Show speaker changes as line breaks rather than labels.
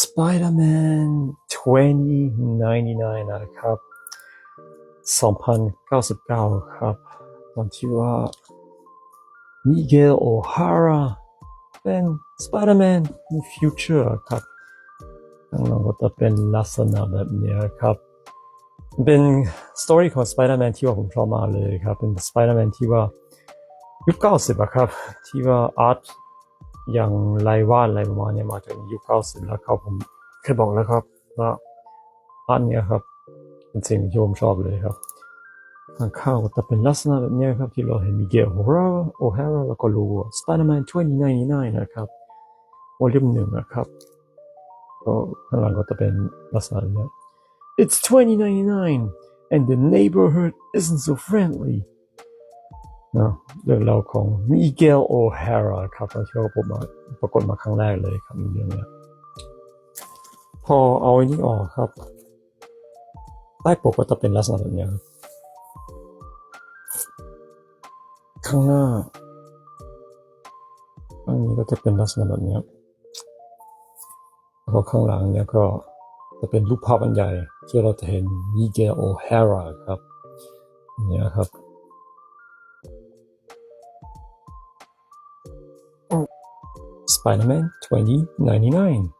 Spider-Man 2099 นะครับ 2099 ครับ ตอนที่ว่ามิเกลโอฮาราเป็น Spider-Man ใน Future ครับข้างหลังก็จะเป็นลักษณะแบบนี้ครับ เป็นสตอรี่ของ Spider-Man ที่ว่าผมชอบมากเลยครับ เป็น Spider-Man ที่ว่ายุค90อะครับ ที่ว่าอาร์ต อย่างลายวาดอะไรประมาณเนี้ยมาจากยุค90แล้วครับผมเคยบอกแล้วครับว่าอาร์ตเนี้ยครับเป็นสิ่งที่ผมชอบเลยครับข้างข้าวก็จะเป็นลักษณะแบบนี้ครับที่เราเห็นมิเกลโอฮราโอฮาร่าแล้วก็โลโก้ Spider-Man 2099นะครับวอลลุ่มหนึ่งนะครับก็ข้างหลังก็จะเป็นลักษณะเนี้ย It's 2099 and the neighborhood isn't so friendly นะเรื่องราวของมิเกลโอฮาร่าครับตอนที่เขาผมมาปรากฏมาครั้งแรกเลยครับในเรื่องนี้พอเอาอันนี้ออกครับใต้ปกก็จะเป็นลักษณะแบบนี้ครับข้างหน้าอันนี้ก็จะเป็นลักษณะแบบนี้แล้วก็ข้างหลังเนี่ยก็จะเป็นรูปภาพอันใหญ่ที่เราจะเห็นมิเกลโอฮาร่าครับเนี้ยครับ Spider-Man 2099